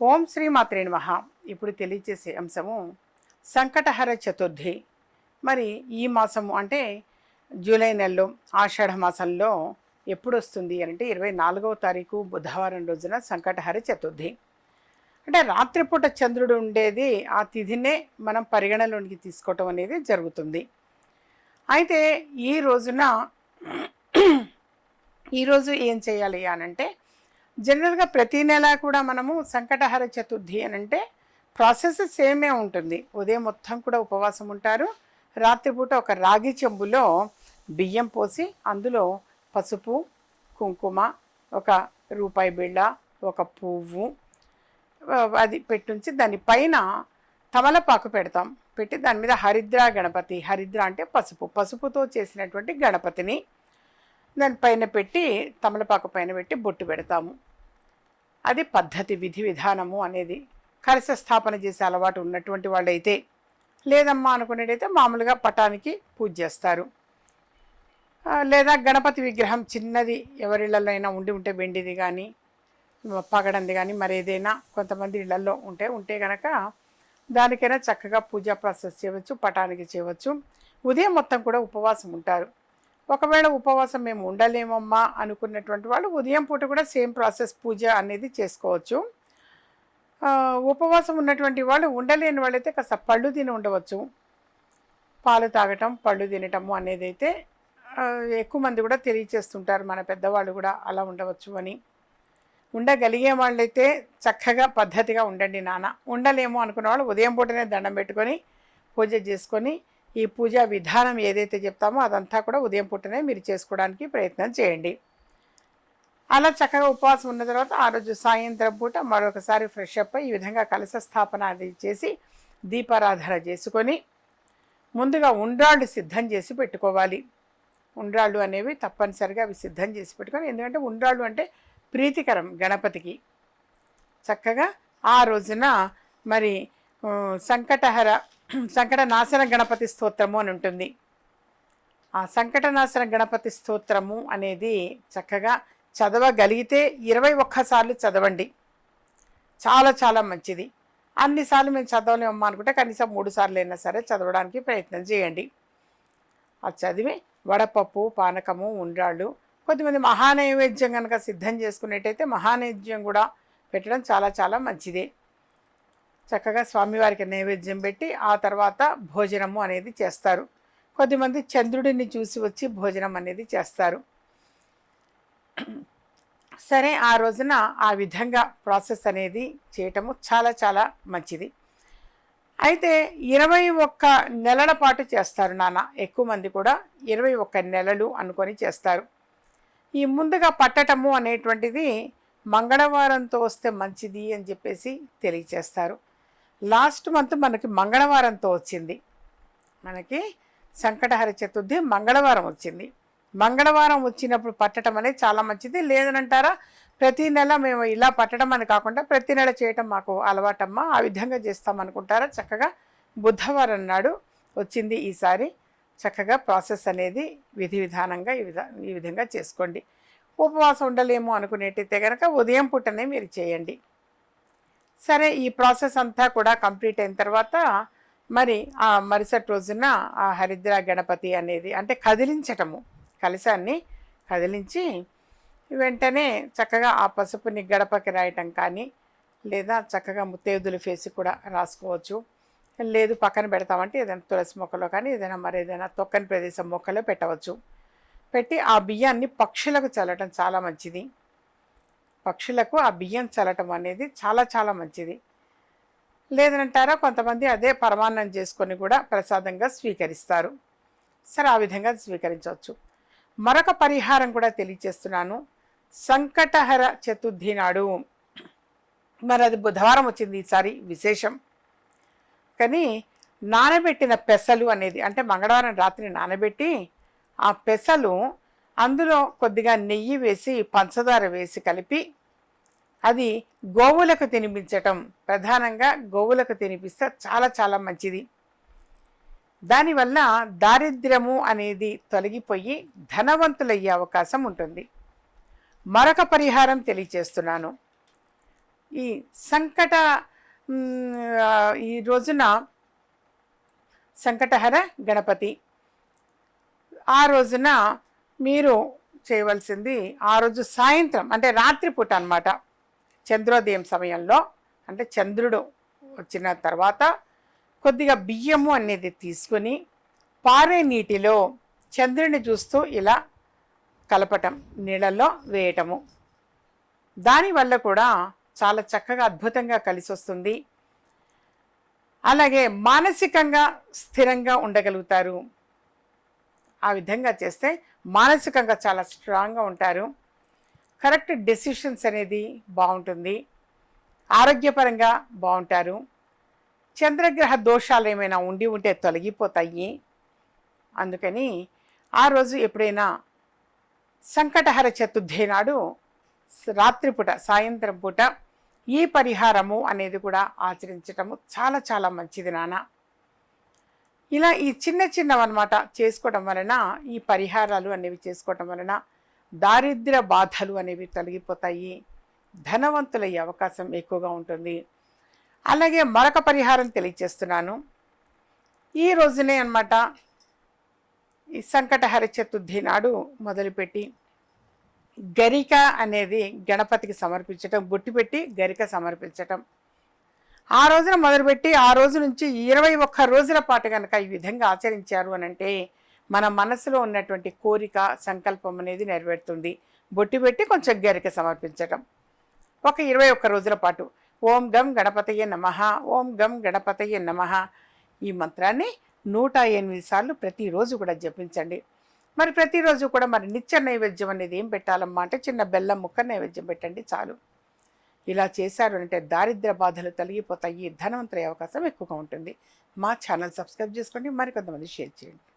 ఓం శ్రీ మాత్రే ఇప్పుడు తెలియచేసే అంశము సంకటహర చతుర్థి. మరి ఈ మాసము అంటే జూలై నెలలో ఆషాఢ మాసంలో ఎప్పుడు వస్తుంది అంటే ఇరవై నాలుగవ తారీఖు బుధవారం రోజున సంకటహర చతుర్థి. అంటే రాత్రిపూట చంద్రుడు ఉండేది ఆ తిథినే మనం పరిగణలోనికి తీసుకోవటం అనేది జరుగుతుంది. అయితే ఈ రోజున ఈరోజు ఏం చేయాలి అనంటే జనరల్గా ప్రతి నెల కూడా మనము సంకటహర చతుర్థి అని అంటే ప్రాసెస్ సేమే ఉంటుంది. ఉదయం మొత్తం కూడా ఉపవాసం ఉంటారు. రాత్రిపూట ఒక రాగి చెంబులో బియ్యం పోసి అందులో పసుపు కుంకుమ ఒక రూపాయి బిళ్ళ ఒక పువ్వు అది పెట్టుంచి దాని పైన తమలపాకు పెడతాం. పెట్టి దాని మీద హరిద్ర గణపతి హరిద్ర అంటే పసుపు పసుపుతో చేసినటువంటి గణపతిని దానిపైన పెట్టి తమలపాకు పైన పెట్టి బొట్టు పెడతాము. అది పద్ధతి విధి విధానము అనేది కలశ స్థాపన చేసే అలవాటు ఉన్నటువంటి వాళ్ళైతే లేదమ్మా అనుకునేటైతే మామూలుగా పటానికి పూజ చేస్తారు. లేదా గణపతి విగ్రహం చిన్నది ఎవరిళ్ళలో అయినా ఉండి ఉంటే వెండిది కానీ పగడంది కానీ మరి ఏదైనా కొంతమంది ఇళ్ళలో ఉంటే ఉంటే కనుక దానికైనా చక్కగా పూజా ప్రాసెస్ చేయవచ్చు పటానికి చేయవచ్చు. ఉదయం మొత్తం కూడా ఉపవాసం ఉంటారు. ఒకవేళ ఉపవాసం మేము ఉండలేమమ్మా అనుకున్నటువంటి వాళ్ళు ఉదయం పూట కూడా సేమ్ ప్రాసెస్ పూజ అనేది చేసుకోవచ్చు. ఉపవాసం ఉన్నటువంటి వాళ్ళు ఉండలేని వాళ్ళైతే కాస్త పళ్ళు తిని ఉండవచ్చు. పాలు తాగటం పళ్ళు తినటము అనేది అయితే ఎక్కువ మంది కూడా తెలియచేస్తుంటారు. మన పెద్దవాళ్ళు కూడా అలా ఉండవచ్చు అని. ఉండగలిగే వాళ్ళైతే చక్కగా పద్ధతిగా ఉండండి నాన్న. ఉండలేము అనుకున్న వాళ్ళు ఉదయం పూటనే దండం పెట్టుకొని పూజ చేసుకొని ఈ పూజా విధానం ఏదైతే చెప్తామో అదంతా కూడా ఉదయం పూటనే మీరు చేసుకోవడానికి ప్రయత్నం చేయండి. అలా చక్కగా ఉపవాసం ఉన్న తర్వాత ఆ రోజు సాయంత్రం పూట మరొకసారి ఫ్రెష్ అప్ ఈ విధంగా కలశ స్థాపన అది చేసి దీపారాధన చేసుకొని ముందుగా ఉండ్రాళ్ళు సిద్ధం చేసి పెట్టుకోవాలి. ఉండ్రాళ్ళు అనేవి తప్పనిసరిగా అవి సిద్ధం చేసి పెట్టుకొని ఎందుకంటే ఉండ్రాళ్ళు అంటే ప్రీతికరం గణపతికి. చక్కగా ఆ రోజున మరి సంకటహర సంకట నాశన గణపతి స్తోత్రము అని ఉంటుంది. ఆ సంకటనాశన గణపతి స్తోత్రము అనేది చక్కగా చదవగలిగితే ఇరవై ఒక్కసార్లు చదవండి. చాలా చాలా మంచిది. అన్నిసార్లు మేము చదవలేమమ్మా అనుకుంటే కనీసం మూడు సార్లు అయినా సరే చదవడానికి ప్రయత్నం చేయండి. అది చదివి వడపప్పు పానకము ఉండ్రాళ్ళు కొద్దిమంది మహానైవేద్యం కనుక సిద్ధం చేసుకునేటైతే మహానైవేద్యం కూడా పెట్టడం చాలా చాలా మంచిదే. చక్కగా స్వామివారికి నైవేద్యం పెట్టి ఆ తర్వాత భోజనము అనేది చేస్తారు. కొద్దిమంది చంద్రుడిని చూసి వచ్చి భోజనం అనేది చేస్తారు. సరే ఆ రోజున ఆ విధంగా ప్రాసెస్ అనేది చేయటము చాలా చాలా మంచిది. అయితే ఇరవై ఒక్క నెలల పాటు చేస్తారు నాన్న. ఎక్కువ మంది కూడా ఇరవై ఒక్క నెలలు అనుకొని చేస్తారు. ఈ ముందుగా పట్టటము అనేటువంటిది మంగళవారంతో వస్తే మంచిది అని చెప్పేసి తెలియచేస్తారు. లాస్ట్ మంత్ మనకి మంగళవారంతో వచ్చింది. మనకి సంకటహర చతుర్థి మంగళవారం వచ్చింది. మంగళవారం వచ్చినప్పుడు పట్టడం అనేది చాలా మంచిది. లేదనంటారా ప్రతి నెల మేము ఇలా పట్టడం అని కాకుండా ప్రతి నెల చేయటం మాకు అలవాటమ్మా. ఆ విధంగా చేస్తాం అనుకుంటారా చక్కగా బుధవారం నాడు వచ్చింది ఈసారి. చక్కగా ప్రాసెస్ అనేది విధి విధానంగా ఈ విధ ఈ విధంగా చేసుకోండి. ఉపవాసం ఉండలేము అనుకునేటైతే కనుక ఉదయం పూటనే మీరు చేయండి. సరే ఈ ప్రాసెస్ అంతా కూడా కంప్లీట్ అయిన తర్వాత మరి ఆ మరుసటి రోజున ఆ హరిద్ర గణపతి అనేది అంటే కదిలించటము కలశాన్ని కదిలించి వెంటనే చక్కగా ఆ పసుపుని గడపకి రాయటం కానీ లేదా చక్కగా ముత్తేదులు ఫేసి కూడా రాసుకోవచ్చు. లేదు పక్కన పెడతామంటే ఏదైనా తులసి మొక్కలో కానీ ఏదైనా మరి ఏదైనా తొక్కని ప్రదేశం మొక్కలో పెట్టవచ్చు. పెట్టి ఆ బియ్యాన్ని పక్షులకు చల్లటం చాలా మంచిది. పక్షులకు ఆ బియ్యం చల్లటం అనేది చాలా చాలా మంచిది. లేదంటారా కొంతమంది అదే పరమాన్నం చేసుకొని కూడా ప్రసాదంగా స్వీకరిస్తారు. సరే ఆ విధంగా స్వీకరించవచ్చు. మరొక పరిహారం కూడా తెలియచేస్తున్నాను. సంకటహర చతుర్థి నాడు. మరి అది బుధవారం వచ్చింది ఈసారి విశేషం. కానీ నానబెట్టిన పెసలు అనేది అంటే మంగళవారం రాత్రి నానబెట్టి ఆ పెసలు అందులో కొద్దిగా నెయ్యి వేసి పంచదార వేసి కలిపి అది గోవులకు తినిపించటం. ప్రధానంగా గోవులకు తినిపిస్తే చాలా చాలా మంచిది. దానివల్ల దారిద్ర్యము అనేది తొలగిపోయి ధనవంతులయ్యే అవకాశం ఉంటుంది. మరొక పరిహారం తెలియచేస్తున్నాను ఈ సంకట ఈ రోజున సంకటహర గణపతి. ఆ రోజున మీరు చేయవలసింది ఆ రోజు సాయంత్రం అంటే రాత్రిపూట అన్నమాట. చంద్రోదయం సమయంలో అంటే చంద్రుడు వచ్చిన తర్వాత కొద్దిగా బియ్యము అనేది తీసుకుని పారే నీటిలో చంద్రుని చూస్తూ ఇలా కలపటం నీళ్ళల్లో వేయటము. దానివల్ల కూడా చాలా చక్కగా అద్భుతంగా కలిసి వస్తుంది. అలాగే మానసికంగా స్థిరంగా ఉండగలుగుతారు. ఆ విధంగా చేస్తే మానసికంగా చాలా స్ట్రాంగ్గా ఉంటారు. కరెక్ట్ డెసిషన్స్ అనేది బాగుంటుంది. ఆరోగ్యపరంగా బాగుంటారు. చంద్రగ్రహ దోషాలు ఏమైనా ఉండి ఉంటే తొలగిపోతాయి. అందుకని ఆ రోజు ఎప్పుడైనా సంకటహర చతుర్థి నాడు రాత్రిపూట సాయంత్రం పూట ఈ పరిహారము అనేది కూడా ఆచరించటము చాలా చాలా మంచిది నాన్న. ఇలా ఈ చిన్న చిన్నవన్నమాట చేసుకోవడం వలన ఈ పరిహారాలు అనేవి చేసుకోవటం వలన దారిద్ర్య బాధలు అనేవి తొలగిపోతాయి. ధనవంతులయ్యే అవకాశం ఎక్కువగా ఉంటుంది. అలాగే మరొక పరిహారం తెలియచేస్తున్నాను. ఈ రోజునే అనమాట ఈ సంకటహర చతుర్థి నాడు మొదలుపెట్టి గరిక అనేది గణపతికి సమర్పించటం బొట్టు పెట్టి గరిక సమర్పించటం. ఆ రోజున మొదలుపెట్టి ఆ రోజు నుంచి ఇరవై ఒక్క రోజుల పాటు కనుక ఈ విధంగా ఆచరించారు అని అంటే మన మనసులో ఉన్నటువంటి కోరిక సంకల్పం అనేది నెరవేరుతుంది. బొట్టి పెట్టి కొంచెం గరిక సమర్పించటం. ఒక ఇరవై ఒక్క రోజుల పాటు ఓం గం గణపతయ్య నమ ఓం గం గణపతయ్య నమ ఈ మంత్రాన్ని నూట ఎనిమిది సార్లు ప్రతిరోజు కూడా జపించండి. మరి ప్రతిరోజు కూడా మరి నిత్య నైవేద్యం అనేది ఏం పెట్టాలమ్మా అంటే చిన్న బెల్లం ముక్క నైవేద్యం పెట్టండి చాలు. ఇలా చేశారు అంటే దారిద్ర బాధలు తొలగిపోతాయి ధనవంతులయ్యే అవకాశం ఎక్కువగా ఉంటుంది. మా ఛానల్ సబ్స్క్రైబ్ చేసుకోండి మరికొంతమంది షేర్ చేయండి.